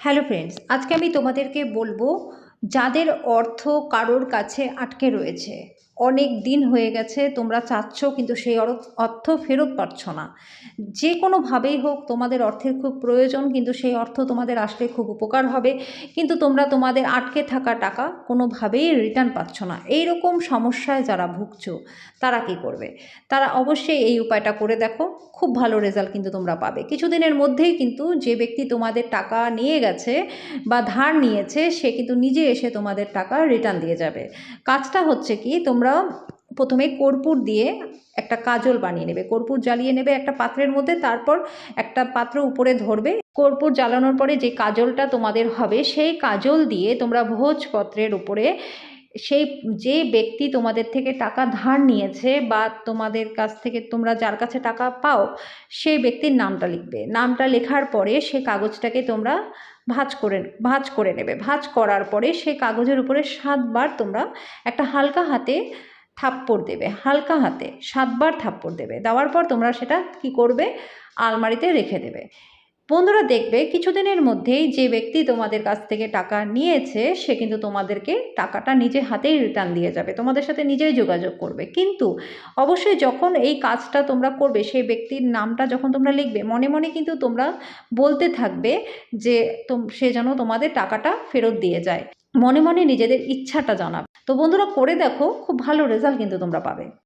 Hello friends আজকে আমি তোমাদেরকে বলব যাদের অর্থ কারোর কাছে আটকে রয়েছে। অনেক দিন হয়ে গেছে, তোমরা চাচ্ছ কিন্তু সেই অর্থ ফেরত পাচ্ছ না। যে কোনোভাবেই হোক তোমাদের অর্থের খুব প্রয়োজন, কিন্তু সেই অর্থ তোমাদের আসলে খুব উপকার হবে। কিন্তু তোমরা তোমাদের আটকে থাকা টাকা কোনোভাবেই রিটার্ন পাচ্ছ না। এই রকম সমস্যায় যারা ভুগছ, তারা কি করবে? তারা অবশ্যই এই উপায়টা করে দেখো, খুব ভালো রেজাল্ট কিন্তু তোমরা পাবে। কিছুদিনের মধ্যেই কিন্তু যে ব্যক্তি তোমাদের টাকা নিয়ে গেছে বা ধার নিয়েছে, সে কিন্তু নিজে এসে তোমাদের টাকা রিটার্ন দিয়ে যাবে। কাজটা হচ্ছে কি, তোমরা প্রথমে কর্পূর দিয়ে একটা কাজল বানিয়ে নেবে। কর্পূর জ্বালিয়ে নেবে একটা পাত্রের মধ্যে, তারপর একটা পাত্র উপরে ধরবে। কর্পূর জ্বালানোর পরে যে কাজলটা তোমাদের হবে, সেই কাজল দিয়ে তোমরা ভোজপত্রের উপরে সেই, যে ব্যক্তি তোমাদের থেকে টাকা ধার নিয়েছে বা তোমাদের কাছ থেকে তোমরা যার কাছে টাকা পাও, সেই ব্যক্তির নামটা লিখবে। নামটা লেখার পরে সে কাগজটাকে তোমরা ভাঁজ করে ভাঁজ করে নেবে। ভাঁজ করার পরে সেই কাগজের উপরে সাতবার তোমরা একটা হালকা হাতে থাপ্পড় দেবে, হালকা হাতে সাতবার থাপ্পড় দেবে। দেওয়ার পর তোমরা সেটা কি করবে? আলমারিতে রেখে দেবে। বন্ধুরা দেখবে কিছুদিনের মধ্যেই যে ব্যক্তি তোমাদের কাছ থেকে টাকা নিয়েছে, সে কিন্তু তোমাদেরকে টাকাটা নিজে হাতেই রিটার্ন দিয়ে যাবে। তোমাদের সাথে নিজেই যোগাযোগ করবে। কিন্তু অবশ্যই যখন এই কাজটা তোমরা করবে, সেই ব্যক্তির নামটা যখন তোমরা লিখবে, মনে মনে কিন্তু তোমরা বলতে থাকবে যে সে যেন তোমাদের টাকাটা ফেরত দিয়ে যায়। মনে মনে নিজেদের ইচ্ছাটা জানাবে। তো বন্ধুরা করে দেখো, খুব ভালো রেজাল্ট কিন্তু তোমরা পাবে।